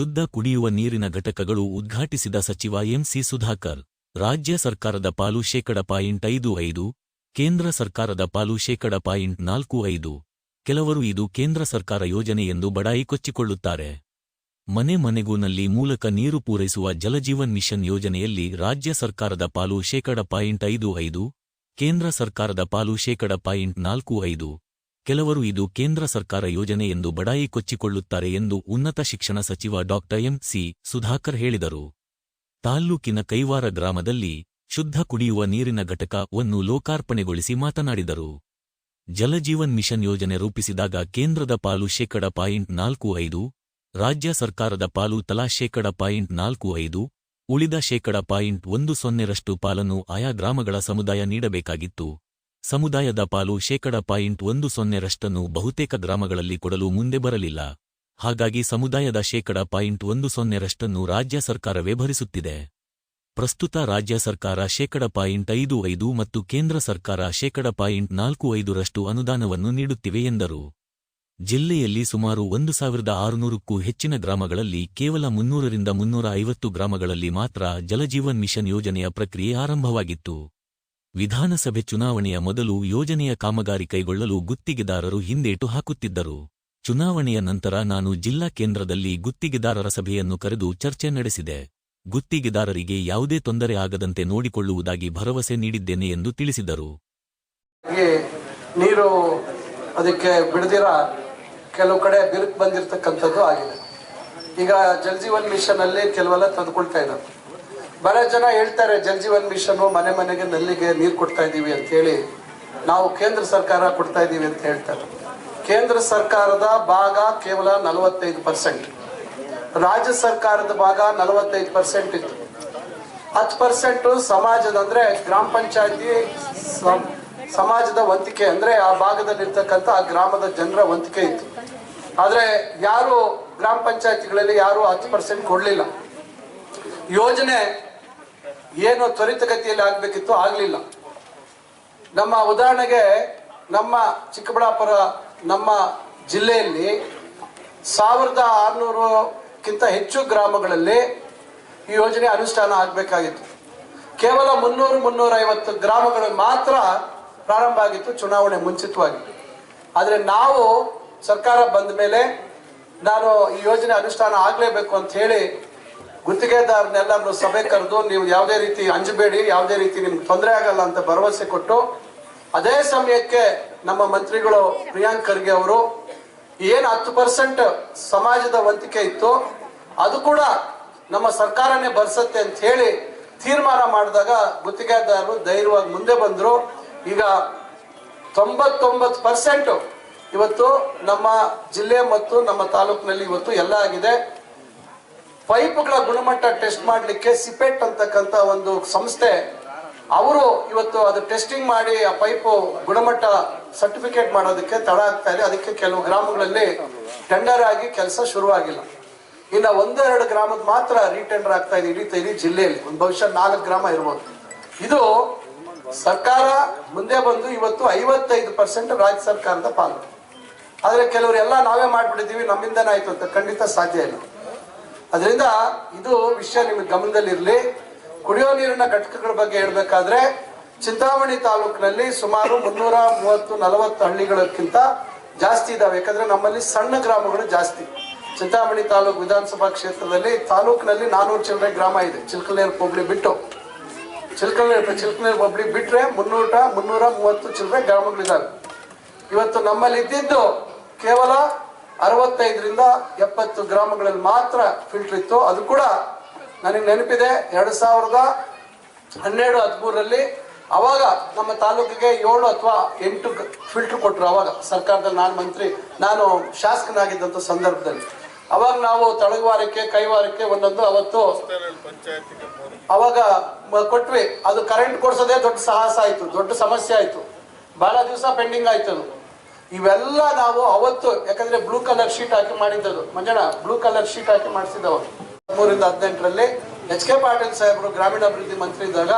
ಶುದ್ಧ ಕುಡಿಯುವ ನೀರಿನ ಘಟಕಗಳು ಉದ್ಘಾಟಿಸಿದ ಸಚಿವ ಎಂಸಿ ಸುಧಾಕರ್, ರಾಜ್ಯ ಸರ್ಕಾರದ ಪಾಲು ಶೇಕಡ ಪಾಯಿಂಟ್ ಐದು ಐದು, ಕೇಂದ್ರ ಸರ್ಕಾರದ ಪಾಲು ಶೇಕಡ ಪಾಯಿಂಟ್ ನಾಲ್ಕು ಐದು. ಕೆಲವರು ಇದು ಕೇಂದ್ರ ಸರ್ಕಾರ ಯೋಜನೆ ಎಂದು ಬಡಾಯಿ ಕೊಚ್ಚಿಕೊಳ್ಳುತ್ತಾರೆ. ಮನೆ ಮನೆಗೂ ನಲ್ಲಿ ಮೂಲಕ ನೀರು ಪೂರೈಸುವ ಜಲಜೀವನ್ ಮಿಷನ್ ಯೋಜನೆಯಲ್ಲಿ ರಾಜ್ಯ ಸರ್ಕಾರದ ಪಾಲು ಶೇಕಡ ಪಾಯಿಂಟ್ ಐದು ಐದು, ಕೇಂದ್ರ ಸರ್ಕಾರದ ಪಾಲು ಶೇಕಡ ಪಾಯಿಂಟ್ ನಾಲ್ಕು ಐದು. ಕೆಲವರು ಇದು ಕೇಂದ್ರ ಸರ್ಕಾರ ಯೋಜನೆ ಎಂದು ಬಡಾಯಿ ಕೊಚ್ಚಿಕೊಳ್ಳುತ್ತಾರೆ ಎಂದು ಉನ್ನತ ಶಿಕ್ಷಣ ಸಚಿವ ಡಾ ಎಂ ಸಿ ಸುಧಾಕರ್ ಹೇಳಿದರು. ತಾಲ್ಲೂಕಿನ ಕೈವಾರ ಗ್ರಾಮದಲ್ಲಿ ಶುದ್ಧ ಕುಡಿಯುವ ನೀರಿನ ಘಟಕವನ್ನು ಲೋಕಾರ್ಪಣೆಗೊಳಿಸಿ ಮಾತನಾಡಿದರು. ಜಲಜೀವನ್ ಮಿಷನ್ ಯೋಜನೆ ರೂಪಿಸಿದಾಗ ಕೇಂದ್ರದ ಪಾಲು ಶೇಕಡ ಪಾಯಿಂಟ್ ನಾಲ್ಕು ಐದು, ರಾಜ್ಯ ಸರ್ಕಾರದ ಪಾಲು ತಲಾ ಶೇಕಡ ಪಾಯಿಂಟ್ ನಾಲ್ಕು ಐದು, ಉಳಿದ ಶೇಕಡ ಪಾಯಿಂಟ್ ಒಂದು ಸೊನ್ನೆರಷ್ಟು ಪಾಲನ್ನು ಆಯಾ ಗ್ರಾಮಗಳ ಸಮುದಾಯ ನೀಡಬೇಕಾಗಿತ್ತು. ಸಮುದಾಯದ ಪಾಲು ಶೇಕಡ ಪಾಯಿಂಟ್ ಒಂದು ಸೊನ್ನೆರಷ್ಟನ್ನು ಬಹುತೇಕ ಗ್ರಾಮಗಳಲ್ಲಿ ಕೊಡಲು ಮುಂದೆ ಬರಲಿಲ್ಲ. ಹಾಗಾಗಿ ಸಮುದಾಯದ ಶೇಕಡ ಪಾಯಿಂಟ್ ಒಂದು ಸೊನ್ನೆರಷ್ಟನ್ನು ರಾಜ್ಯ ಸರ್ಕಾರವೇ ಭರಿಸುತ್ತಿದೆ. ಪ್ರಸ್ತುತ ರಾಜ್ಯ ಸರ್ಕಾರ ಶೇಕಡ ಪಾಯಿಂಟ್ ಐದು ಐದು ಮತ್ತು ಕೇಂದ್ರ ಸರ್ಕಾರ ಶೇಕಡ ಪಾಯಿಂಟ್ ನಾಲ್ಕು ಐದರಷ್ಟು ಅನುದಾನವನ್ನು ನೀಡುತ್ತಿವೆ ಎಂದರು. ಜಿಲ್ಲೆಯಲ್ಲಿ ಸುಮಾರು ಒಂದು ಸಾವಿರದ ಆರುನೂರಕ್ಕೂ ಹೆಚ್ಚಿನ ಗ್ರಾಮಗಳಲ್ಲಿ ಕೇವಲ ಮುನ್ನೂರರಿಂದ ಮುನ್ನೂರ ಐವತ್ತು ಗ್ರಾಮಗಳಲ್ಲಿ ಮಾತ್ರ ಜಲಜೀವನ್ ಮಿಷನ್ ಯೋಜನೆಯ ಪ್ರಕ್ರಿಯೆ ಆರಂಭವಾಗಿತ್ತು. ವಿಧಾನಸಭೆ ಚುನಾವಣೆಯ ಮೊದಲು ಯೋಜನೆಯ ಕಾಮಗಾರಿ ಕೈಗೊಳ್ಳಲು ಗುತ್ತಿಗೆದಾರರು ಹಿಂದೇಟು ಹಾಕುತ್ತಿದ್ದರು. ಚುನಾವಣೆಯ ನಂತರ ನಾನು ಜಿಲ್ಲಾ ಕೇಂದ್ರದಲ್ಲಿ ಗುತ್ತಿಗೆದಾರರ ಸಭೆಯನ್ನು ಕರೆದು ಚರ್ಚೆ ನಡೆಸಿದೆ. ಗುತ್ತಿಗೆದಾರರಿಗೆ ಯಾವುದೇ ತೊಂದರೆ ಆಗದಂತೆ ನೋಡಿಕೊಳ್ಳುವುದಾಗಿ ಭರವಸೆ ನೀಡಿದ್ದೇನೆ ಎಂದು ತಿಳಿಸಿದರು. ನೀರು ಅದಕ್ಕೆ ಬಿಡದಿರ ಕೆಲವು ಕಡೆ ಬಿರುಕು ಬಂದಿರತಕ್ಕಂಥದ್ದು ಆಗಿದೆ. ಈಗ ಜಲಜೀವನ್ ಮಿಷನ್ ಅಲ್ಲಿ ಕೆಲವೆಲ್ಲ ತಂದುಕೊಳ್ತಾ ಇದ್ದಾರೆ. ಬಹಳ ಜನ ಹೇಳ್ತಾರೆ ಜಲಜೀವನ್ ಮಿಷನ್ ಮನೆ ಮನೆಗೆ ನಲ್ಲಿಗೆ ನೀರು ಕೊಡ್ತಾ ಇದ್ದೀವಿ ಅಂತ ಹೇಳಿ ನಾವು ಕೇಂದ್ರ ಸರ್ಕಾರ ಕೊಡ್ತಾ ಇದ್ದೀವಿ ಅಂತ ಹೇಳ್ತಾರೆ. ಕೇಂದ್ರ ಸರ್ಕಾರದ ಭಾಗ ಕೇವಲ ನಲವತ್ತೈದು ಪರ್ಸೆಂಟ್. ರಾಜ್ಯ ಸರ್ಕಾರದ ಭಾಗ ನಲವತ್ತೈದು ಪರ್ಸೆಂಟ್ ಇತ್ತು. ಹತ್ತು ಪರ್ಸೆಂಟ್ ಸಮಾಜದ ಅಂದ್ರೆ ಗ್ರಾಮ ಪಂಚಾಯತಿ ಸಮಾಜದ ವಂತಿಕೆ ಅಂದ್ರೆ ಆ ಭಾಗದಲ್ಲಿರ್ತಕ್ಕಂಥ ಆ ಗ್ರಾಮದ ಜನರ ವಂತಿಕೆ ಇತ್ತು. ಆದ್ರೆ ಯಾರು ಗ್ರಾಮ ಪಂಚಾಯತಿಗಳಲ್ಲಿ ಯಾರು ಹತ್ತು ಪರ್ಸೆಂಟ್ ಕೊಡ್ಲಿಲ್ಲ. ಯೋಜನೆ ಏನು ತ್ವರಿತಗತಿಯಲ್ಲಿ ಆಗ್ಬೇಕಿತ್ತು, ಆಗ್ಲಿಲ್ಲ. ನಮ್ಮ ಉದಾಹರಣೆಗೆ ನಮ್ಮ ಚಿಕ್ಕಬಳ್ಳಾಪುರ, ನಮ್ಮ ಜಿಲ್ಲೆಯಲ್ಲಿ ಸಾವಿರದ ಆರುನೂರಕ್ಕಿಂತ ಹೆಚ್ಚು ಗ್ರಾಮಗಳಲ್ಲಿ ಈ ಯೋಜನೆ ಅನುಷ್ಠಾನ ಆಗಬೇಕಾಗಿತ್ತು. ಕೇವಲ ಮುನ್ನೂರು, ಮುನ್ನೂರೈವತ್ತು ಗ್ರಾಮಗಳು ಮಾತ್ರ ಪ್ರಾರಂಭ ಆಗಿತ್ತು, ಚುನಾವಣೆ ಮುಂಚಿತವಾಗಿ ಆದರೆ ನಾವು ಸರ್ಕಾರ ಬಂದ ಮೇಲೆ ನಾನು ಈ ಯೋಜನೆ ಅನುಷ್ಠಾನ ಆಗಲೇಬೇಕು ಅಂತ ಹೇಳಿ ಗುತ್ತಿಗೆದಾರನೆಲ್ಲರನ್ನು ಸಭೆ ಕರೆದು ನೀವು ಯಾವುದೇ ರೀತಿ ಅಂಜಬೇಡಿ, ಯಾವುದೇ ರೀತಿ ನಿಮ್ಗೆ ತೊಂದರೆ ಆಗಲ್ಲ ಅಂತ ಭರವಸೆ ಕೊಟ್ಟು, ಅದೇ ಸಮಯಕ್ಕೆ ನಮ್ಮ ಮಂತ್ರಿಗಳು ಪ್ರಿಯಾಂಕ್ ಖರ್ಗೆ ಅವರು, ಏನು ಹತ್ತು ಪರ್ಸೆಂಟ್ ಸಮಾಜದ ವಂತಿಕೆ ಇತ್ತು, ಅದು ಕೂಡ ನಮ್ಮ ಸರ್ಕಾರನೇ ಬರ್ಸತ್ತೆ ಅಂತ ಹೇಳಿ ತೀರ್ಮಾನ ಮಾಡಿದಾಗ ಗುತ್ತಿಗೆದಾರರು ಧೈರ್ಯವಾಗಿ ಮುಂದೆ ಬಂದರು. ಈಗ ತೊಂಬತ್ತೊಂಬತ್ತು ಪರ್ಸೆಂಟು ಇವತ್ತು ನಮ್ಮ ಜಿಲ್ಲೆ ಮತ್ತು ನಮ್ಮ ತಾಲೂಕಿನಲ್ಲಿ ಇವತ್ತು ಎಲ್ಲ ಆಗಿದೆ. ಪೈಪ್ಗಳ ಗುಣಮಟ್ಟ ಟೆಸ್ಟ್ ಮಾಡಲಿಕ್ಕೆ ಸಿಪೆಟ್ ಅಂತಕ್ಕಂಥ ಒಂದು ಸಂಸ್ಥೆ, ಅವರು ಇವತ್ತು ಅದು ಟೆಸ್ಟಿಂಗ್ ಮಾಡಿ ಆ ಪೈಪು ಗುಣಮಟ್ಟ ಸರ್ಟಿಫಿಕೇಟ್ ಮಾಡೋದಕ್ಕೆ ತಡ ಆಗ್ತಾ ಇದೆ. ಅದಕ್ಕೆ ಕೆಲವು ಗ್ರಾಮಗಳಲ್ಲಿ ಟೆಂಡರ್ ಆಗಿ ಕೆಲಸ ಶುರುವಾಗಿಲ್ಲ. ಇನ್ನ ಒಂದೆರಡು ಗ್ರಾಮದ ಮಾತ್ರ ರೀಟೆಂಡರ್ ಆಗ್ತಾ ಇದೆ ಇಡೀ ಇಡೀ ಜಿಲ್ಲೆಯಲ್ಲಿ. ಒಂದು ಬಹುಶಃ ನಾಲ್ಕು ಗ್ರಾಮ ಇರ್ಬೋದು. ಇದು ಸರ್ಕಾರ ಮುಂದೆ ಬಂದು ಇವತ್ತು ಐವತ್ತೈದು ಪರ್ಸೆಂಟ್ ರಾಜ್ಯ ಸರ್ಕಾರದ ಪಾಲು. ಆದರೆ ಕೆಲವರು ಎಲ್ಲ ನಾವೇ ಮಾಡ್ಬಿಟ್ಟಿದೀವಿ ನಮ್ಮಿಂದನೇ ಆಯ್ತು ಅಂತ ಖಂಡಿತ ಸಾಧ್ಯ ಇಲ್ಲ. ಅದರಿಂದ ಇದು ವಿಷಯ ನಿಮಗೆ ಗಮನದಲ್ಲಿರಲಿ. ಕುಡಿಯೋ ನೀರಿನ ಘಟಕಗಳ ಬಗ್ಗೆ ಹೇಳಬೇಕಾದ್ರೆ, ಚಿಂತಾಮಣಿ ತಾಲೂಕಿನಲ್ಲಿ ಸುಮಾರು ಮುನ್ನೂರ ಮೂವತ್ತು ನಲವತ್ತು ಹಳ್ಳಿಗಳಕ್ಕಿಂತ ಜಾಸ್ತಿ ಇದಾವೆ. ಯಾಕಂದ್ರೆ ನಮ್ಮಲ್ಲಿ ಸಣ್ಣ ಗ್ರಾಮಗಳು ಜಾಸ್ತಿ. ಚಿಂತಾಮಣಿ ತಾಲೂಕು ವಿಧಾನಸಭಾ ಕ್ಷೇತ್ರದಲ್ಲಿ ತಾಲೂಕಿನಲ್ಲಿ ನಾನೂರು ಚಿಲ್ಲರೆ ಗ್ರಾಮ ಇದೆ. ಚಿಲ್ಕನೇರ್ ಹೋಬಳಿ ಬಿಟ್ಟು. ಚಿಲ್ಕನೇರ್ ಚಿಲ್ಕನೇರ್ ಹೋಬಳಿ ಬಿಟ್ರೆ ಮುನ್ನೂರ ಮುನ್ನೂರ ಮೂವತ್ತು ಚಿಲ್ಲರೆ ಗ್ರಾಮಗಳಿದ್ದಾವೆ ಇವತ್ತು ನಮ್ಮಲ್ಲಿ ಇದ್ದಿದ್ದು ಕೇವಲ ಅರವತ್ತೈದರಿಂದ ಎಪ್ಪತ್ತು ಗ್ರಾಮಗಳಲ್ಲಿ ಮಾತ್ರ ಫಿಲ್ಟರ್ ಇತ್ತು. ಅದು ಕೂಡ ನನಗೆ ನೆನಪಿದೆ. ಎರಡು ಸಾವಿರದ ಹನ್ನೆರಡು, ಹದಿಮೂರರಲ್ಲಿ ಅವಾಗ ನಮ್ಮ ತಾಲೂಕಿಗೆ ಏಳು ಅಥವಾ ಎಂಟು ಫಿಲ್ಟರ್ ಕೊಟ್ಟರು ಅವಾಗ ಸರ್ಕಾರದಲ್ಲಿ ನಾನು ಮಂತ್ರಿ, ನಾನು ಶಾಸಕನಾಗಿದ್ದಂಥ ಸಂದರ್ಭದಲ್ಲಿ. ಅವಾಗ ನಾವು ತಳಗುವಾರಕ್ಕೆ ಕೈವಾರಕ್ಕೆ ಒಂದೊಂದು ಅವತ್ತು ಅವಾಗ ಕೊಟ್ವಿ. ಅದು ಕರೆಂಟ್ ಕೊಡ್ಸೋದೇ ದೊಡ್ಡ ಸಾಹಸ ಆಯಿತು, ದೊಡ್ಡ ಸಮಸ್ಯೆ ಆಯಿತು. ಬಹಳ ದಿವಸ ಪೆಂಡಿಂಗ್ ಆಯಿತು ಅದು ಇವೆಲ್ಲ ನಾವು ಅವತ್ತು, ಯಾಕಂದ್ರೆ ಬ್ಲೂ ಕಲರ್ ಶೀಟ್ ಹಾಕಿ ಮಾಡಿದ್ದದು. ಮಂಜಣ್ಣ ಬ್ಲೂ ಕಲರ್ ಶೀಟ್ ಹಾಕಿ ಮಾಡಿಸಿದ್ದವು. ಹದಿಮೂರಿಂದ ಹದಿನೆಂಟರಲ್ಲಿ ಎಚ್ ಕೆ ಪಾಟೀಲ್ ಸಾಹೇಬರು ಗ್ರಾಮೀಣಾಭಿವೃದ್ಧಿ ಮಂತ್ರಿ ಇದ್ದಾಗ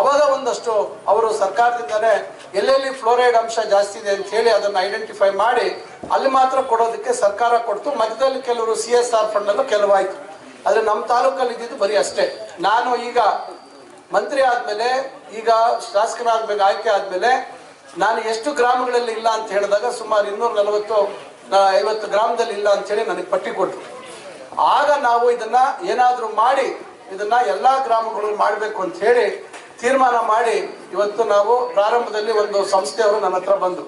ಅವಾಗ ಒಂದಷ್ಟು ಅವರು ಸರ್ಕಾರದಿಂದಲೇ ಎಲ್ಲೆಲ್ಲಿ ಫ್ಲೋರೈಡ್ ಅಂಶ ಜಾಸ್ತಿ ಇದೆ ಅಂತ ಹೇಳಿ ಅದನ್ನ ಐಡೆಂಟಿಫೈ ಮಾಡಿ ಅಲ್ಲಿ ಮಾತ್ರ ಕೊಡೋದಕ್ಕೆ ಸರ್ಕಾರ ಕೊಡ್ತು. ಮಧ್ಯದಲ್ಲಿ ಕೆಲವರು ಸಿ ಎಸ್ ಆರ್ ಫಂಡ್ ಕೆಲವಾಯಿತು. ಆದ್ರೆ ನಮ್ಮ ತಾಲೂಕಲ್ಲಿ ಇದ್ದಿದ್ದು ಬರೀ ಅಷ್ಟೇ. ನಾನು ಈಗ ಮಂತ್ರಿ ಆದಮೇಲೆ, ಈಗ ಶಾಸಕರಾದ್ಮೇಲೆ ಆಯ್ಕೆ ಆದ್ಮೇಲೆ ನಾನು ಎಷ್ಟು ಗ್ರಾಮಗಳಲ್ಲಿ ಇಲ್ಲ ಅಂತ ಹೇಳಿದಾಗ ಸುಮಾರು ಇನ್ನೂರ ನಲವತ್ತು ಐವತ್ತು ಗ್ರಾಮದಲ್ಲಿ ಇಲ್ಲ ಅಂತ ಹೇಳಿ ನನಗೆ ಪಟ್ಟಿ ಕೊಟ್ಟರು. ಆಗ ನಾವು ಇದನ್ನ ಏನಾದರೂ ಮಾಡಿ ಇದನ್ನ ಎಲ್ಲ ಗ್ರಾಮಗಳು ಮಾಡಬೇಕು ಅಂತ ಹೇಳಿ ತೀರ್ಮಾನ ಮಾಡಿ ಇವತ್ತು ನಾವು ಪ್ರಾರಂಭದಲ್ಲಿ ಒಂದು ಸಂಸ್ಥೆಯವರು ನನ್ನ ಹತ್ರ ಬಂದರು.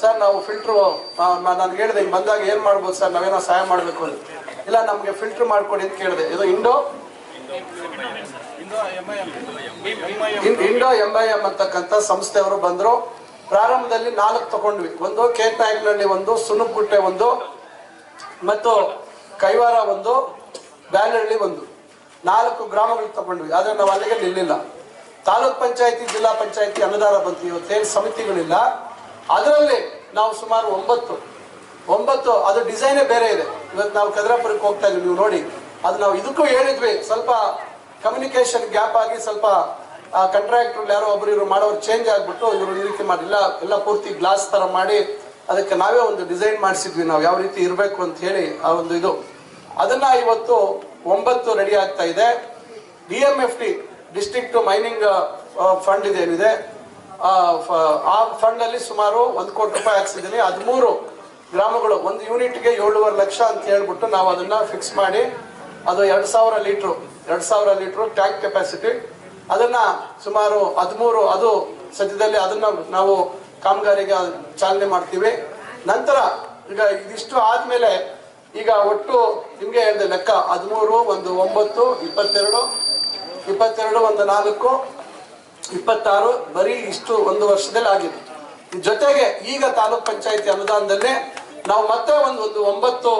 ಸರ್ ನಾವು ಫಿಲ್ಟ್ರು ನಾನು ಹೇಳಿದೆ ಹಿಂಗೆ ಬಂದಾಗ ಏನು ಮಾಡ್ಬೋದು ಸರ್ ನಾವೇನೋ ಸಹಾಯ ಮಾಡಬೇಕು ಅಂತ. ಇಲ್ಲ ನಮಗೆ ಫಿಲ್ಟ್ರ್ ಮಾಡ್ಕೊಡಿ ಅಂತ ಕೇಳಿದೆ. ಇದು Indo Indo M I M ಅಂತಕ್ಕಂಥ ಸಂಸ್ಥೆಯವರು ಬಂದ್ರು. ಪ್ರಾರಂಭದಲ್ಲಿ ನಾಲ್ಕು ತಗೊಂಡ್ವಿ. ಒಂದು ಕೇತ್ನಾಯಕನಹಳ್ಳಿ ಒಂದು ಸುನುಗುಟ್ಟೆ ಒಂದು, ಮತ್ತು ಕೈವಾರ ಒಂದು ಬ್ಯಾನಹಳ್ಳಿ ಒಂದು. ನಾಲ್ಕು ಗ್ರಾಮಗಳು ತಗೊಂಡ್ವಿ. ಆದ್ರೆ ನಾವು ಅಲ್ಲಿಗೆ ನಿಲ್ಲಿಲ್ಲ. ತಾಲೂಕ್ ಪಂಚಾಯತಿ, ಜಿಲ್ಲಾ ಪಂಚಾಯತಿ ಅನುದಾನ ಬಂತು ಇವತ್ತೇನು ಸಮಿತಿಗಳಿಲ್ಲ. ಅದರಲ್ಲಿ ನಾವು ಸುಮಾರು ಒಂಬತ್ತು. ಒಂಬತ್ತು, ಅದು ಡಿಸೈನೇ ಬೇರೆ ಇದೆ. ಇವತ್ತು ನಾವು ಕದ್ರಾಪುರಕ್ಕೆ ಹೋಗ್ತಾ ಇದ್ವಿ ನೀವು ನೋಡಿ. ಅದು ನಾವು ಇದಕ್ಕೂ ಹೇಳಿದ್ವಿ, ಸ್ವಲ್ಪ ಕಮ್ಯುನಿಕೇಶನ್ ಗ್ಯಾಪ್ ಆಗಿ ಸ್ವಲ್ಪ ಕಾಂಟ್ರಾಕ್ಟರ್ ಯಾರೋ ಒಬ್ರು ಇವರು ಮಾಡೋರು ಚೇಂಜ್ ಆಗ್ಬಿಟ್ಟು ಇವರು ಈ ರೀತಿ ಮಾಡಿಲ್ಲ ಎಲ್ಲ ಪೂರ್ತಿ ಗ್ಲಾಸ್ ತರ ಮಾಡಿ ಅದಕ್ಕೆ ನಾವೇ ಒಂದು ಡಿಸೈನ್ ಮಾಡಿಸಿದ್ವಿ ನಾವು ಯಾವ ರೀತಿ ಇರಬೇಕು ಅಂತ ಹೇಳಿ ಆ ಒಂದು ಇದು. ಅದನ್ನ ಇವತ್ತು ಒಂಬತ್ತು ರೆಡಿ ಆಗ್ತಾ ಇದೆ. D M F T district mining fund ಇದೆ ಏನಿದೆ ಆ, ಫ- ಆ ಫಂಡ್ ಅಲ್ಲಿ ಸುಮಾರು ಒಂದು ಕೋಟಿ ರೂಪಾಯಿ ಹಾಕ್ಸಿದ್ದೀನಿ ಹದಿಮೂರು ಗ್ರಾಮಗಳು ಒಂದು ಯೂನಿಟ್ಗೆ ಏಳುವರೆ ಲಕ್ಷ ಅಂತ ಹೇಳ್ಬಿಟ್ಟು ನಾವು ಅದನ್ನ ಫಿಕ್ಸ್ ಮಾಡಿ ಅದು ಎರಡು ಸಾವಿರ ಲೀಟ್ರು ಎರಡು ಸಾವಿರ ಲೀಟ್ರು ಟ್ಯಾಂಕ್ ಕೆಪಾಸಿಟಿ ಅದನ್ನ ಸುಮಾರು ಹದಿಮೂರು, ಅದು ಸದ್ಯದಲ್ಲಿ ಅದನ್ನ ನಾವು ಕಾಮಗಾರಿಗೆ ಚಾಲನೆ ಮಾಡ್ತೀವಿ. ನಂತರ ಈಗ ಇದಿಷ್ಟು ಆದ್ಮೇಲೆ ಈಗ ಒಟ್ಟು ನಿಮ್ಗೆ ಹೇಳಿದೆ ಲೆಕ್ಕ, ಹದಿಮೂರು, ಒಂದು ಒಂಬತ್ತು, ಇಪ್ಪತ್ತೆರಡು ಇಪ್ಪತ್ತೆರಡು, ಒಂದು ನಾಲ್ಕು, ಇಪ್ಪತ್ತಾರು, ಬರೀ ಇಷ್ಟು ಒಂದು ವರ್ಷದಲ್ಲಿ ಆಗಿದೆ. ಜೊತೆಗೆ ಈಗ ತಾಲೂಕ್ ಪಂಚಾಯತಿ ಅನುದಾನದಲ್ಲೇ ನಾವು ಮತ್ತೆ ಒಂದು ಒಂದು ಒಂಬತ್ತು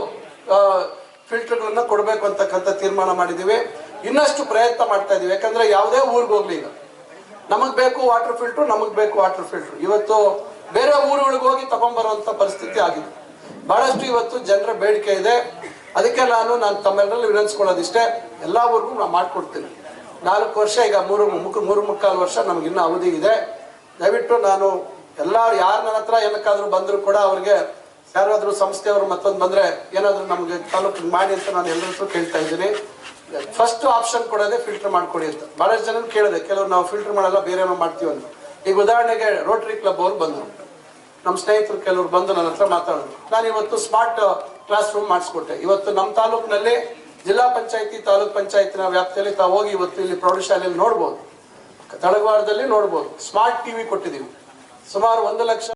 ಫಿಲ್ಟರ್ಗಳನ್ನ ಕೊಡಬೇಕು ಅಂತಕ್ಕಂಥ ತೀರ್ಮಾನ ಮಾಡಿದ್ದೀವಿ. ಇನ್ನಷ್ಟು ಪ್ರಯತ್ನ ಮಾಡ್ತಾ ಇದೀವಿ ಯಾಕಂದ್ರೆ ಯಾವುದೇ ಊರಿಗೆ ಹೋಗ್ಲಿ ಈಗ ನಮಗ್ ಬೇಕು ವಾಟರ್ ಫಿಲ್ಟರ್ ನಮಗ್ ಬೇಕು ವಾಟರ್ ಫಿಲ್ಟರ್ ಇವತ್ತು ಬೇರೆ ಊರುಗಳಿಗೆ ಹೋಗಿ ತಗೊಂಡ್ಬರುವಂತ ಪರಿಸ್ಥಿತಿ ಆಗಿದೆ. ಬಹಳಷ್ಟು ಇವತ್ತು ಜನರ ಬೇಡಿಕೆ ಇದೆ. ಅದಕ್ಕೆ ನಾನು ನಾನು ತಮ್ಮೆಲ್ಲರಲ್ಲಿ ವಿನಂತಿಸ್ಕೊಳ್ಳೋದಿಷ್ಟೇ ಎಲ್ಲಾ ಊರಿಗೂ ನಾನು ಮಾಡ್ಕೊಡ್ತೀನಿ. ನಾಲ್ಕು ವರ್ಷ, ಈಗ ಮೂರು ಮುಕ್ ಮೂರು ಮುಕ್ಕಾಲು ವರ್ಷ ನಮ್ಗೆ ಇನ್ನೂ ಅವಧಿ ಇದೆ. ದಯವಿಟ್ಟು ನಾನು ಎಲ್ಲ, ಯಾರು ನನ್ನ ಹತ್ರ ಏನಕ್ಕಾದ್ರೂ ಬಂದರೂ ಕೂಡ ಅವ್ರಿಗೆ ಯಾರಾದ್ರೂ ಸಂಸ್ಥೆಯವರು ಮತ್ತೊಂದು ಬಂದ್ರೆ ಏನಾದ್ರೂ ನಮ್ಗೆ ತಾಲೂಕಿಗೆ ಮಾಡಿ ಅಂತ ನಾನು ಎಲ್ಲರಿಗೂ ಕೇಳ್ತಾ ಇದ್ದೀನಿ. ಫಸ್ಟ್ ಆಪ್ಷನ್ ಕೊಡೋದೇ ಫಿಲ್ಟರ್ ಮಾಡ್ಕೊಡಿ ಅಂತ. ಬಹಳಷ್ಟು ಜನ ಕೇಳಿದೆ, ಕೆಲವರು ನಾವು ಫಿಲ್ಟರ್ ಮಾಡಲ್ಲ, ಬೇರೆ ಏನೋ ಮಾಡ್ತೀವಿ ಅಂತ. ಈಗ ಉದಾಹರಣೆಗೆ ರೋಟರಿ ಕ್ಲಬ್ ಅವರು ಬಂದರು. ನಮ್ಮ ಸ್ನೇಹಿತರು ಕೆಲವರು ಬಂದು ನನ್ನ ಹತ್ರ ಮಾತಾಡೋದು ನಾನು ಇವತ್ತು ಸ್ಮಾರ್ಟ್ ಕ್ಲಾಸ್ ರೂಮ್ ಮಾಡಿಸ್ಕೊಟ್ಟೆ. ಇವತ್ತು ನಮ್ಮ ತಾಲೂಕಿನಲ್ಲಿ ಜಿಲ್ಲಾ ಪಂಚಾಯತಿ, ತಾಲೂಕ್ ಪಂಚಾಯತಿನ ವ್ಯಾಪ್ತಿಯಲ್ಲಿ ತಾವು ಹೋಗಿ ಇವತ್ತು ಇಲ್ಲಿ ಪ್ರೌಢಶಾಲೆಯಲ್ಲಿ ನೋಡ್ಬೋದು. ತಳಗವಾಡದಲ್ಲಿ ನೋಡ್ಬೋದು. ಸ್ಮಾರ್ಟ್ ಟಿವಿ ಕೊಟ್ಟಿದ್ದೀವಿ. ಸುಮಾರು ಒಂದು ಲಕ್ಷ